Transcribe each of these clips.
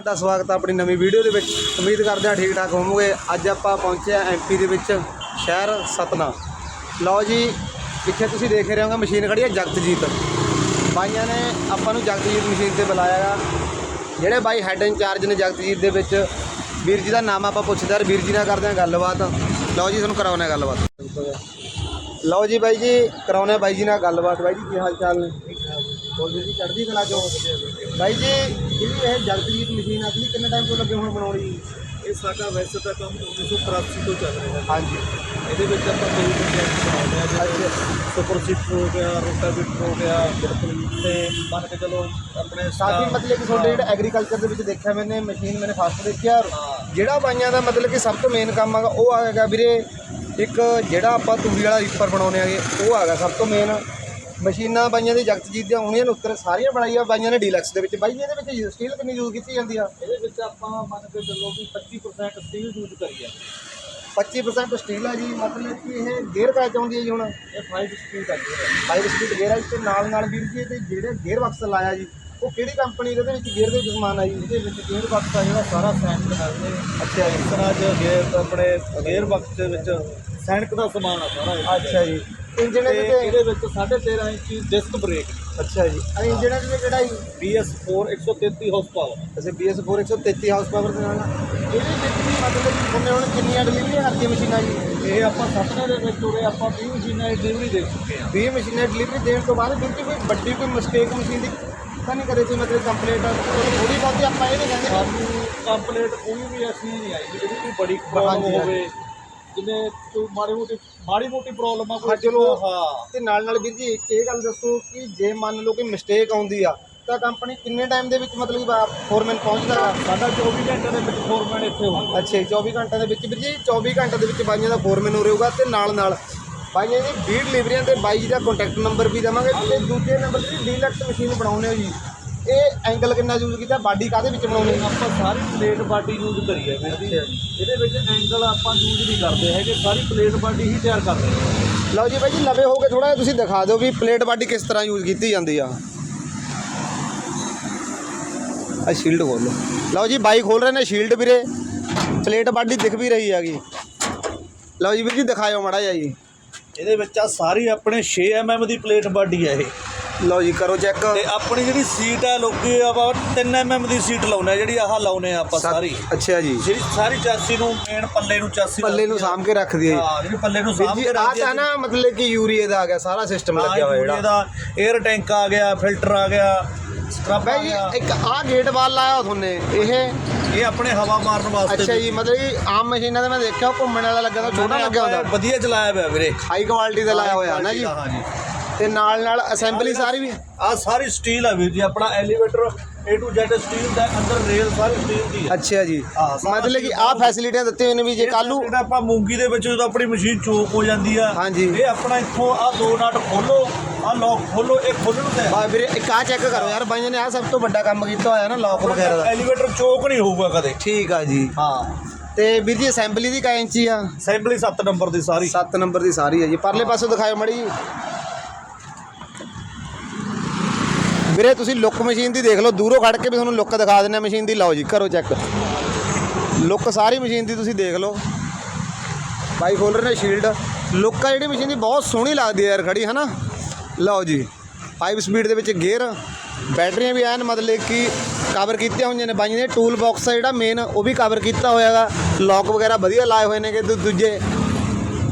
ਤੁਹਾਡਾ ਸਵਾਗਤ ਹੈ ਆਪਣੀ ਨਵੀਂ ਵੀਡੀਓ ਦੇ ਵਿੱਚ। ਉਮੀਦ ਕਰਦੇ ਹਾਂ ਠੀਕ ਠਾਕ ਹੋਵੋਗੇ। ਅੱਜ ਆਪਾਂ ਪਹੁੰਚੇ ਹਾਂ ਐਮਪੀ ਦੇ ਵਿੱਚ, ਸ਼ਹਿਰ ਸਤਨਾ ਲਓ ਜੀ, ਪਿੱਛੇ ਤੁਸੀਂ ਦੇਖ ਰਹੇ ਹੋਗੇ ਮਸ਼ੀਨ ਖੜੀ ਹੈ ਜਗਤਜੀਤ। ਬਾਈਆਂ ਨੇ ਆਪਾਂ ਨੂੰ ਜਗਤਜੀਤ ਮਸ਼ੀਨ ਤੇ ਬੁਲਾਇਆ ਜਿਹੜੇ ਬਾਈ ਹੈੱਡ ਇੰਚਾਰਜ ਨੇ ਜਗਤਜੀਤ ਦੇ ਵਿੱਚ। ਵੀਰ ਜੀ ਦਾ ਨਾਮ ਆਪਾਂ ਪੁੱਛਦੇ ਹਾਂ, ਵੀਰ ਜੀ ਨਾਲ ਕਰਦੇ ਹਾਂ ਗੱਲਬਾਤ। ਲਓ ਜੀ, ਤੁਹਾਨੂੰ ਕਰਾਉਂਦੇ ਹਾਂ ਗੱਲਬਾਤ। ਲਓ ਜੀ ਬਾਈ ਜੀ, ਕਰਾਉਂਦੇ ਹਾਂ ਬਾਈ ਜੀ ਨਾਲ ਗੱਲਬਾਤ। ਬਾਈ ਜੀ, ਕੀ ਹਾਲ ਚਾਲ ਨੇ ਬੋਲ ਜੀ, ਚੜ੍ਹਦੀ ਕਲਾ ਚੋਂ ਬਾਈ ਜੀ ਜਿਹੜੀ ਇਹ ਜਗਤਜੀਤ ਮਸ਼ੀਨ ਅਸਲੀ ਕਿੰਨੇ ਟਾਈਮ ਤੋਂ ਲੱਗੇ ਹੁਣ ਬਣਾਉਣ? ਜੀ ਇਹ ਸਾਡਾ ਵੈਸੇ ਤਾਂ ਕੰਮ 1983 ਤੋਂ ਚੱਲ ਰਿਹਾ ਹੈ। ਹਾਂਜੀ। ਇਹਦੇ ਵਿੱਚ ਆਪਾਂ ਕਈ ਪ੍ਰੋਜੈਕਟ ਬਣਾਉਂਦੇ ਆ ਜਿਵੇਂ ਸੁਪਰ ਸਿਪ ਹੋ ਗਿਆ ਰੋਟਾਵੀਟਰ ਹੋ ਗਿਆ ਤੇ ਮੰਨ ਕੇ ਚਲੋ ਆਪਣੇ staff- ਮਤਲਬ ਕਿ ਤੁਹਾਡੇ ਜਿਹੜਾ ਐਗਰੀਕਲਚਰ ਦੇ ਵਿੱਚ ਦੇਖਿਆ ਮੈਨੇ ਮਸ਼ੀਨ ਮੈਨੇ ਫਸਟ ਦੇਖਿਆ। ਜਿਹੜਾ ਬਾਈਆਂ ਦਾ ਮਤਲਬ ਕਿ ਸਭ ਤੋਂ ਮੇਨ ਕੰਮ ਹੈਗਾ ਉਹ ਹੈਗਾ ਵੀਰੇ ਇੱਕ ਜਿਹੜਾ ਆਪਾਂ ਤੂੜੀ ਵਾਲਾ ਰੀਪਰ ਬਣਾਉਣੇ ਆਗੇ ਉਹ ਹੈਗਾ ਸਭ ਤੋਂ ਮੇਨ ਮਸ਼ੀਨਾਂ ਬਾਈਆਂ ਦੀ ਜਗਤਜੀਤ ਦੀਆਂ ਹੋਣੀਆਂ ਨੇ ਉੱਤਰ ਸਾਰੀਆਂ ਬਣਾਈਆਂ ਬਾਈਆਂ ਨੇ ਡੀਲਕਸ ਦੇ ਵਿੱਚ। ਬਾਈ ਜੀ ਇਹਦੇ ਵਿੱਚ ਸਟੀਲ ਕਿੰਨੀ ਯੂਜ਼ ਕੀਤੀ ਜਾਂਦੀ ਆ? ਇਹਦੇ ਵਿੱਚ ਆਪਾਂ ਮੰਨ ਕੇ ਚੱਲੋ ਵੀ 25% ਸਟੀਲ ਯੂਜ਼ ਕਰੀਏ 25% ਸਟੀਲ ਆ। ਜੀ ਮਤਲਬ ਕਿ ਇਹ ਗੇਅਰ ਕਾ ਚਾਹੁੰਦੀ ਹੈ ਜੀ ਹੁਣ? ਇਹ 5 ਸਟੀਲ ਦਾ gear ਹੈ ਫਾਈਵ ਸਪੀਡ ਗੇਅਰ ਆ ਜੀ ਤੇ ਨਾਲ ਨਾਲ ਵੀਰ ਜੀ ਤੇ ਜਿਹੜੇ ਗੇਅਰ ਬਕਸ ਲਾਇਆ ਜੀ ਉਹ ਕਿਹੜੀ ਕੰਪਨੀ ਦੇ ਵਿੱਚ ਗੇਅਰ ਦੇ ਵਿੱਚ ਸਮਾਨ ਆ ਜੀ? ਇਹਦੇ ਵਿੱਚ ਗੇਅਰ ਬਕਸ ਆ ਜਿਹੜਾ ਸਾਰਾ ਸੈਨਿਕ ਦਾ ਨੇ ਅੱਛਾ ਜੀ। ਇਸ ਤਰ੍ਹਾਂ ਚ ਗੇਅਰ ਆਪਣੇ ਗੇਅਰ ਬਕਸ ਦੇ ਵਿੱਚ ਸੈਨਿਕ ਦਾ ਸਮਾਨ ਆ ਸਾਰਾ। ਅੱਛਾ ਜੀ। ਇੰਜਨ ਤੇ ਦੇ ਇਹਦੇ ਵਿੱਚ 13.5 ਇੰਚੀ ਡਿਸਕ ਬ੍ਰੇਕ ਅੱਛਾ ਜੀ। ਆ ਇੰਜਨ ਦੇ ਕਿਹੜਾ ਜੀ? BS4 133 ਹਾਰਸ ਪਾਵਰ ਅਸੀਂ BS4 133 ਹਾਊਸ ਪਾਵਰ ਦੇ ਨਾਲ। ਇਹਦੇ ਵਿੱਚ ਵੀ ਮਤਲਬ ਕਿ ਤੁਹਾਨੂੰ ਹੁਣ ਕਿੰਨੀਆਂ ਡਿਲੀਵਰੀਆਂ ਕਰਦੀਆਂ ਮਸ਼ੀਨਾਂ ਜੀ? ਇਹ ਆਪਾਂ ਸਪਨੇ ਦੇ ਵਿੱਚ ਉਰੇ ਆਪਾਂ 20 ਮਸ਼ੀਨਾਂ ਦੀ ਡਿਲੀਵਰੀ ਦੇ ਚੁੱਕੇ ਹਾਂ। 20 ਮਸ਼ੀਨਾਂ ਡਿਲੀਵਰੀ ਦੇਣ ਤੋਂ ਬਾਅਦ ਜੀ ਕੋਈ ਵੱਡੀ ਕੋਈ ਮਿਸਟੇਕ ਮਸ਼ੀਨ ਦੀ ਤਾਂ ਨਹੀਂ ਕਰੇ ਸੀ ਮਤਲਬ ਕੰਪਲੀਟ ਥੋੜੀ ਬਹੁਤੀ ਆਪਾਂ ਇਹ ਨਹੀਂ ਕਹਿੰਦੇ ਸਾਨੂੰ ਕੰਪਲੀਟ ਕੋਈ ਵੀ ਐਸੀ ਨਹੀਂ ਆਈ। ਜਿਹੜੀ ਕੋਈ ਬੜੀ ਪ੍ਰੋਬਲਮ। ਹੋਵੇ ਜਿਵੇਂ ਕੋਈ ਮਾੜੀ ਮੋਟੀ ਮਾੜੀ ਮੋਟੀ ਪ੍ਰੋਬਲਮ ਆ ਹਾਂ, ਕੋਈ ਚਲੋ। ਹਾਂ। ਤੇ ਨਾਲ ਨਾਲ ਵੀਰ ਜੀ ਇੱਕ ਇਹ ਗੱਲ ਦੱਸੋ ਕਿ ਜੇ ਮੰਨ ਲਓ ਕਿ ਮਿਸਟੇਕ ਆਉਂਦੀ ਆ ਤਾਂ ਕੰਪਨੀ ਕਿੰਨੇ ਟਾਈਮ ਦੇ ਵਿੱਚ ਮਤਲਬ ਫੋਰਮੈਨ ਪਹੁੰਚਦਾ ਗਾ? ਸਾਡਾ 24 ਘੰਟੇ ਦੇ ਵਿੱਚ ਫੋਰਮੈਨ ਇੱਥੇ ਹੁੰਦਾ ਅੱਛਾ ਜੀ 24 ਘੰਟਿਆਂ ਦੇ ਵਿੱਚ। ਵੀਰ ਜੀ 24 ਘੰਟੇ ਦੇ ਵਿੱਚ ਬਾਈਆਂ ਦਾ ਫੋਰਮੈਨ ਹੋ ਰਹੂਗਾ ਤੇ ਨਾਲ ਨਾਲ ਬਾਈਆਂ ਦੀ 20 ਡਿਲੀਵਰੀਆਂ ਤੇ ਬਾਈ ਜੀ ਦਾ ਕੰਟੈਕਟ ਨੰਬਰ ਵੀ ਦੇਵਾਂਗੇ ਤੇ ਦੂਜੇ ਨੰਬਰ ਤੇ ਡੀਲਕਸ ਮਸ਼ੀਨ ਬਣਾਉਣੇ ਹੋ ਜੀ। ਇਹ ਐਂਗਲ ਕਿੰਨਾ ਯੂਜ਼ ਕੀਤਾ? ਬਾਡੀ ਕਾਦੇ ਵਿੱਚ ਬਣਾਉਣੀ ਆਪਾਂ ਸਾਰੀ ਪਲੇਟ ਬਾਡੀ ਯੂਜ਼ ਕਰੀ ਹੈ ਵੀਰ ਜੀ। ਇਹਦੇ ਵਿੱਚ ਐਂਗਲ ਆਪਾਂ ਯੂਜ਼ ਨਹੀਂ ਕਰਦੇ ਹੈਗੇ ਸਾਰੀ ਪਲੇਟ ਬਾਡੀ ਹੀ ਤਿਆਰ ਕਰਦੇ ਹਾਂ। ਲਓ ਜੀ ਬਾਈ ਜੀ ਲਵੇ ਹੋ ਕੇ ਥੋੜਾ ਤੁਸੀਂ ਦਿਖਾ ਦਿਓ ਵੀ ਪਲੇਟ ਬਾਡੀ ਕਿਸ ਤਰ੍ਹਾਂ ਯੂਜ਼ ਕੀਤੀ ਜਾਂਦੀ ਆ। ਆ ਸ਼ੀਲਡ ਖੋਲ ਲਓ। ਜੀ ਬਾਈ ਖੋਲ ਰਹੇ ਨੇ ਸ਼ੀਲਡ ਵੀਰੇ। ਪਲੇਟ ਬਾਡੀ ਦਿਖ ਵੀ ਰਹੀ ਹੈਗੀ। ਲਓ ਜੀ ਵੀਰ ਜੀ ਦਿਖਾਇਓ ਮੜਾ ਜੀ। ਇਹਦੇ ਵਿੱਚ ਆ ਸਾਰੀ ਆਪਣੇ 6 mm ਦੀ ਪਲੇਟ ਬਾਡੀ ਹੈ ਇਹ। ਲਓ ਜੀ ਕਰੋ ਚੈੱਕ ਤੇ ਆਪਣੀ ਜਿਹੜੀ ਸੀਟ ਹੈ ਲੋਕੀ ਆਪਾਂ 3 mm ਦੀ ਸੀਟ ਲਾਉਨੇ ਆ ਜਿਹੜੀ ਆਹ ਲਾਉਨੇ ਆ ਆਪਾਂ ਸਾਰੀ। ਅੱਛਾ ਜੀ। ਜਿਹੜੀ ਸਾਰੀ ਚਾਸੀ ਨੂੰ ਮੇਨ ਪੱਲੇ ਨੂੰ ਚਾਸੀ ਪੱਲੇ ਨੂੰ ਸਾਂਭ ਕੇ ਰੱਖ ਦਈਏ ਹਾਂ ਜਿਹੜੀ ਪੱਲੇ ਨੂੰ ਸਾਂਭ ਕੇ ਆ ਰੱਖਦੇ ਤਾਂ ਨਾ ਮਤਲਬ ਕਿ ਯੂਰੀਏ ਦਾ ਆ ਗਿਆ ਸਾਰਾ ਸਿਸਟਮ ਲੱਗਿਆ ਹੋਇਆ ਜਿਹੜਾ। ਇਹਦਾ 에ਅਰ ਟੈਂਕ ਆ ਗਿਆ ਫਿਲਟਰ ਆ ਗਿਆ ਸਕਰਬ ਆ ਗਿਆ। ਇੱਕ ਆ ਗੇਟ ਵਾਲ ਲਾਇਆ ਤੁਹਾਨੇ ਇਹ? ਇਹ ਆਪਣੇ ਹਵਾ ਮਾਰਨ ਵਾਸਤੇ ਅੱਛਾ ਜੀ ਮਤਲਬ ਕਿ ਆਮ ਮਸ਼ੀਨਾਂ ਤੇ ਮੈਂ ਦੇਖਿਆ ਘੁੰਮਣ ਵਾਲਾ ਲੱਗਾ ਤਾਂ ਛੋਟਾ ਲੱਗਿਆ ਹੁੰਦਾ ਵਧੀਆ ਚਲਾਇਆ ਹੋਇਆ ਵੀਰੇ। ਹਾਈ ਕੁਆਲਿਟੀ ਦਾ ਲਾਇਆ ਹੋਇਆ ਨਾ ਜੀ? ਹਾਂ ਜੀ। ਤੇ ਨਾਲ ਨਾਲ ਅਸੈਂਬਲੀ ਸਾਰੀ ਵੀ। ਆ ਸਾਰੀ ਸਟੀਲ ਆ ਵੀਰ ਜੀ ਆਪਣਾ elevator A to Z steel ਦਾ ਅੰਦਰ ਰੇਲ ਸਾਰੀ ਸਟੀਲ ਦੀ ਹੈ ਅੱਛਾ ਜੀ। ਹਾਂ, ਸਾਰਾ ਮਤਲਬ ਕਿ ਆਹ ਫੈਸਿਲਿਟੀਆਂ ਦਿੱਤੀਆਂ ਹੋਈਆਂ ਨੇ ਵੀ ਜੇ ਕੱਲੂ ਜਿਹੜਾ ਆਪਾਂ ਮੂੰਗੀ ਦੇ ਵਿੱਚ ਜਦੋਂ ਆਪਣੀ ਮਸ਼ੀਨ ਚੋਕ ਹੋ ਜਾਂਦੀ ਆ ਹਾਂਜੀ। ਇਹ ਆਪਣਾ ਇੱਥੋਂ ਆ ਦੋ ਨਟ ਖੋਲੋ ਆ ਲੌਕ ਖੋਲੋ ਇਹ ਖੋਲਣ ਤੇ। ਬਾ ਵੀਰੇ ਇੱਕ ਆ ਚੈੱਕ ਕਰੋ ਯਾਰ ਬਾਈਆਂ ਨੇ ਆ ਸਭ ਤੋਂ ਵੱਡਾ ਕੰਮ ਕੀਤਾ ਹੋਇਆ ਨਾ ਲੌਕ ਵਗੈਰਾ ਦਾ। ਐਲੀਵੇਟਰ ਚੋਕ ਨਹੀਂ ਹੋਊਗਾ ਕਦੇ। ਠੀਕ ਆ ਜੀ। ਹਾਂ। ਤੇ ਵੀਰ ਜੀ ਅਸੈਂਬਲੀ ਦੀ ਕਾ ਇੰਚੀ ਆ? ਅਸੈਂਬਲੀ 7 ਨੰਬਰ ਦੀ ਸਾਰੀ। 7 ਨੰਬਰ ਦੀ ਸਾਰੀ ਹੈ ਜੀ। ਪਰਲੇ ਪਾਸੋਂ ਦਿਖਾਇਓ ਮੜੀ ਜੀ। ਵੀਰੇ, ਤੁਸੀਂ ਲੁੱਕ ਮਸ਼ੀਨ ਦੀ ਦੇਖ ਲਓ, ਦੂਰੋਂ ਖੜ ਕੇ ਵੀ ਤੁਹਾਨੂੰ ਲੁੱਕ ਦਿਖਾ ਦਿੰਦੇ ਆ ਮਸ਼ੀਨ ਦੀ। ਲਓ ਜੀ, ਕਰੋ ਚੈੱਕ ਲੁੱਕ ਸਾਰੀ ਮਸ਼ੀਨ ਦੀ ਤੁਸੀਂ ਦੇਖ ਲਓ। ਬਾਈ ਖੋਲ ਰਹੇ ਨੇ ਸ਼ੀਲਡ ਲੁੱਕ ਆ ਜਿਹੜੀ ਮਸ਼ੀਨ ਦੀ, ਬਹੁਤ ਸੋਹਣੀ ਲੱਗਦੀ ਹੈ ਯਾਰ ਖੜੀ, ਹਨਾ? ਲਓ ਜੀ 5 ਸਪੀਡ ਦੇ ਵਿੱਚ ਗੇਅਰ ਬੈਟਰੀਆਂ ਵੀ ਐਨ ਮਤਲਬ ਕਿ ਕਵਰ ਕੀਤੀਆਂ ਹੋਈਆਂ ਨੇ। ਬਾਈਆਂ ਨੇ ਟੂਲ ਬਾਕਸ ਆ ਜਿਹੜਾ ਮੇਨ ਉਹ ਵੀ ਕਵਰ ਕੀਤਾ ਹੋਇਆਗਾ ਲੌਕ ਵਗੈਰਾ ਵਧੀਆ ਲਾਏ ਹੋਏ ਨੇ ਕਿ ਦੂ- ਦੂਜੇ।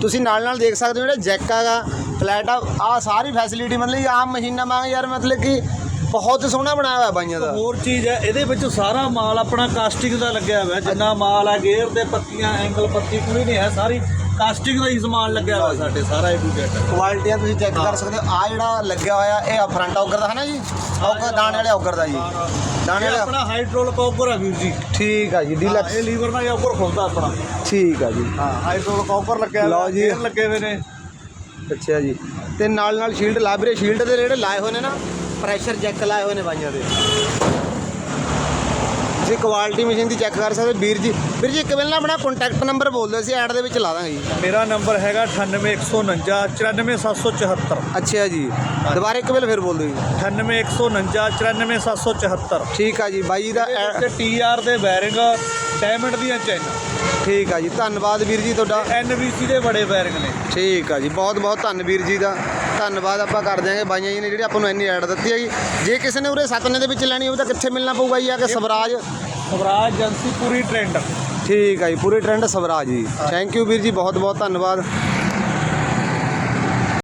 ਤੁਸੀਂ ਨਾਲ ਨਾਲ ਦੇਖ ਸਕਦੇ ਹੋ ਜਿਹੜਾ ਜੈਕ ਹੈਗਾ ਫਲੈਟ ਆ ਆ ਸਾਰੀ ਫੈਸਿਲਿਟੀ ਮਤਲਬ ਆਮ ਮਸ਼ੀਨਾਂ ਵਾਂਗ ਯਾਰ ਮਤਲਬ ਕਿ ਬਹੁਤ ਸੋਹਣਾ ਬਣਾਇਆ ਹੋਇਆ ਬਾਈਆਂ ਦਾ। ਹੋਰ ਚੀਜ਼ ਹੈ ਇਹਦੇ ਵਿੱਚ ਸਾਰਾ ਮਾਲ ਆਪਣਾ ਕਾਸਟਿੰਗ ਦਾ ਲੱਗਿਆ ਹੋਇਆ ਜਿੰਨਾ ਮਾਲ ਹੈ ਗੇਅਰ ਤੇ ਪੱਤੀਆਂ ਐਂਗਲ ਪੱਤੀ ਕੋਈ ਨਹੀਂ ਹੈ ਸਾਰੀ ਕਾਸਟਿੰਗ ਦਾ ਹੀ ਸਮਾਨ ਲੱਗਿਆ ਹੋਇਆ ਸਾਡੇ ਸਾਰਾ ਏ ਟੂ ਜ਼ੈਡ ਕੁਆਲਿਟੀਆਂ ਤੁਸੀਂ ਚੈੱਕ ਕਰ ਸਕਦੇ ਹੋ। ਆ ਜਿਹੜਾ ਲੱਗਿਆ ਹੋਇਆ ਇਹ ਫਰੰਟ ਔਗਰ ਦਾ ਹੈ ਨਾ ਜੀ? ਔਗਰ ਦਾਣੇ ਵਾਲੇ ਔਗਰ ਦਾ ਜੀ। ਦਾਣੇ ਇਹ ਵਾਲਾ ਆਪਣਾ ਹਾਈਡ੍ਰੋਲਿਕ ਔਗਰ ਹੈ ਵੀਰ ਜੀ। ਠੀਕ ਆ ਜੀ ਡੀਲਕਸ ਇਹ ਲੀਵਰ ਨਾਲ ਔਗਰ ਖੁੱਲਦਾ ਆਪਣਾ। ਠੀਕ ਆ ਜੀ। ਹਾਂ ਹਾਈਡ੍ਰੋਲਿਕ ਔਗਰ ਲੱਗਿਆ ਲਓ ਹੋਇਆ ਜੀ। ਲੱਗੇ ਹੋਏ ਨੇ। ਅੱਛਾ ਜੀ। ਤੇ ਨਾਲ ਨਾਲ ਸ਼ੀਲਡ ਲਾਇਬ੍ਰੇਰੀ ਸ਼ੀਲਡ ਦੇ ਜਿਹੜੇ ਲਾਏ ਹੋਏ ਨੇ ਨਾ। ਪ੍ਰੈਸ਼ਰ ਚੈੱਕ ਲਾਏ ਹੋਏ ਨੇ ਬਾਈਆਂ ਦੇ। ਤੁਸੀਂ ਕੁਆਲਿਟੀ ਮਸ਼ੀਨ ਦੀ ਚੈੱਕ ਕਰ ਸਕਦੇ। ਵੀਰ ਜੀ ਵੀਰ ਜੀ ਇੱਕ ਵੇਲੇ ਨਾ ਆਪਣਾ ਕੰਟੈਕਟ ਨੰਬਰ ਬੋਲ ਦਿਓ ਅਸੀਂ ਐਡ ਦੇ ਵਿੱਚ ਲਾ ਦਾਂਗੇ ਜੀ। ਮੇਰਾ ਨੰਬਰ ਹੈਗਾ 98149 94774 ਅੱਛਾ ਜੀ ਦੁਬਾਰਾ ਇੱਕ ਵੇਲੇ ਫਿਰ ਬੋਲ ਦਿਓ ਜੀ। 98149 94774 ਠੀਕ ਆ ਜੀ ਬਾਈ ਦਾ ਟੀਆਰ ਦੇ ਬੈਰਿੰਗ ਡਾਇਮੰਡ ਦੀਆਂ ਚੈਨਾਂ ਠੀਕ ਆ ਜੀ ਧੰਨਵਾਦ ਵੀਰ ਜੀ ਤੁਹਾਡਾ। ਐਨਬੀਸੀ ਦੇ ਬੜੇ ਬੈਰਿੰਗ ਨੇ। ਠੀਕ ਆ ਜੀ ਬਹੁਤ ਬਹੁਤ ਧੰਨ ਵੀਰ ਜੀ ਦਾ। ਧੰਨਵਾਦ ਆਪਾਂ ਕਰ ਦਿਆਂਗੇ ਬਾਈਆਂ ਜੀ ਨੇ ਜਿਹੜੀ ਆਪਾਂ ਨੂੰ ਇੰਨੀ ਐਡ ਦਿੱਤੀ ਹੈਗੀ ਜੇ। ਕਿਸੇ ਨੇ ਉਰੇ ਸਤਨੇ ਦੇ ਵਿੱਚ ਲੈਣੀ ਹੋਵੇ ਤਾਂ ਕਿੱਥੇ ਮਿਲਣਾ ਪਊਗਾ ਜੀ ਆ ਕਿ ਸਵਰਾਜ? ਸਵਰਾਜ ਏਜੰਸੀ ਪੂਰੀ ਟ੍ਰੈਂਡ ਠੀਕ ਆ ਜੀ ਪੂਰੇ ਟ੍ਰੈਂਡ ਸਵਰਾਜ ਜੀ। ਥੈਂਕ ਯੂ ਵੀਰ ਜੀ ਬਹੁਤ ਬਹੁਤ ਧੰਨਵਾਦ।